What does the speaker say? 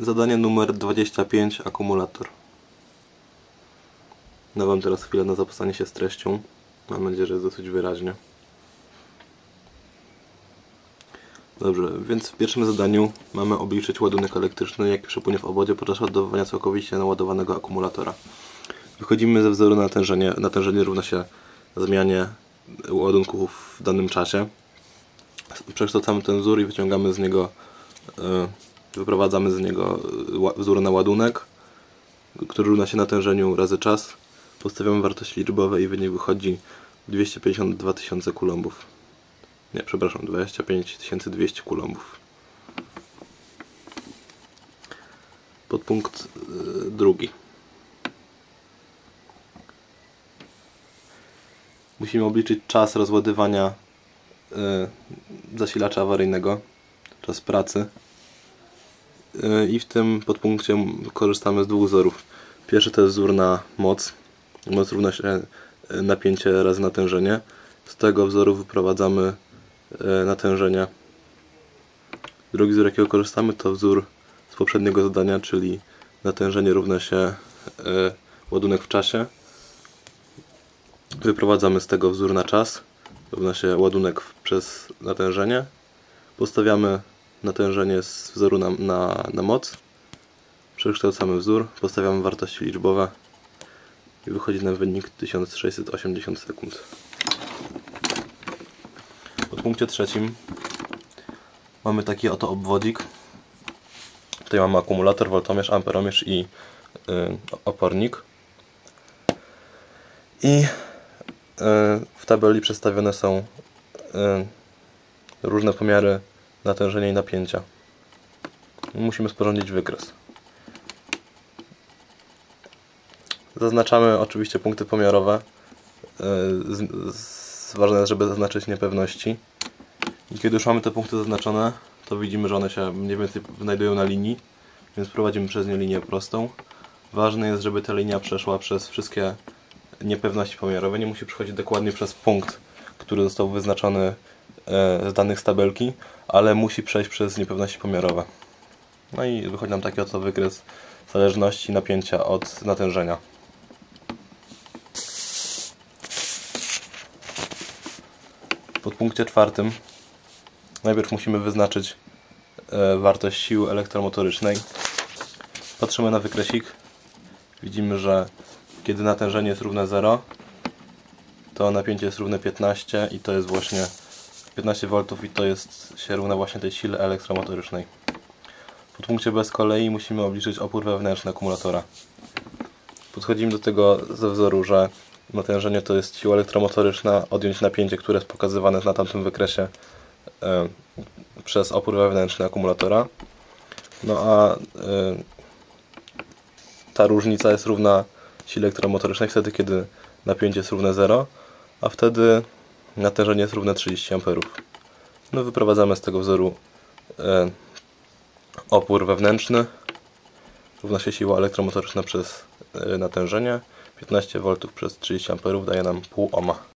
Zadanie numer 25 akumulator. No wam teraz chwilę na zapoznanie się z treścią. Mam nadzieję, że jest dosyć wyraźnie. Dobrze, więc w pierwszym zadaniu mamy obliczyć ładunek elektryczny, jaki przepłynie w obwodzie podczas ładowania całkowicie naładowanego akumulatora. Wychodzimy ze wzoru natężenie. Natężenie równa się zmianie ładunków w danym czasie. Przekształcamy ten wzór i wyciągamy z niego, e, wyprowadzamy z niego ła- wzór na ładunek, który równa się natężeniu razy czas. Postawiamy wartości liczbowe i wynik wychodzi 252 tysiące kulombów. Nie, przepraszam, 25 200 kulombów. Podpunkt y, drugi. Musimy obliczyć czas rozładywania y, zasilacza awaryjnego, czas pracy. Y, I w tym podpunkcie korzystamy z dwóch wzorów. Pierwszy to jest wzór na moc. Moc równa się y, napięcie razy natężenie. Z tego wzoru wyprowadzamy y, natężenie. Drugi wzór, jakiego korzystamy, to wzór z poprzedniego zadania, czyli natężenie równa się ładunek w czasie. Wyprowadzamy z tego wzór na czas, równa się ładunek przez natężenie. Postawiamy natężenie z wzoru na, na, na moc. Przekształcamy wzór, postawiamy wartości liczbowe i wychodzi nam wynik 1680 sekund. W punkcie trzecim mamy taki oto obwodzik. Tutaj mamy akumulator, voltomierz, amperomierz i y, opornik. I y, w tabeli przedstawione są y, różne pomiary natężenia i napięcia. Musimy sporządzić wykres. Zaznaczamy oczywiście punkty pomiarowe. Z- Ważne jest, żeby zaznaczyć niepewności. I kiedy już mamy te punkty zaznaczone, to widzimy, że one się mniej więcej znajdują na linii, więc prowadzimy przez nie linię prostą. Ważne jest, żeby ta linia przeszła przez wszystkie niepewności pomiarowe. Nie musi przechodzić dokładnie przez punkt, który został wyznaczony e, z danych z tabelki, ale musi przejść przez niepewności pomiarowe. No i wychodzi nam taki oto wykres zależności napięcia od natężenia. W podpunkcie czwartym najpierw musimy wyznaczyć e, wartość siły elektromotorycznej. Patrzymy na wykresik. Widzimy, że kiedy natężenie jest równe 0, to napięcie jest równe 15 i to jest właśnie 15 V i to jest się równa właśnie tej sile elektromotorycznej. W podpunkcie B z kolei musimy obliczyć opór wewnętrzny akumulatora. Podchodzimy do tego ze wzoru, że natężenie to jest siła elektromotoryczna, odjąć napięcie, które jest pokazywane na tamtym wykresie e, przez opór wewnętrzny akumulatora. No a e, ta różnica jest równa sile elektromotorycznej wtedy, kiedy napięcie jest równe 0, a wtedy natężenie jest równe 30 A. No wyprowadzamy z tego wzoru e, opór wewnętrzny równa się siła elektromotoryczna przez e, natężenie 15 V przez 30 A daje nam pół ohma.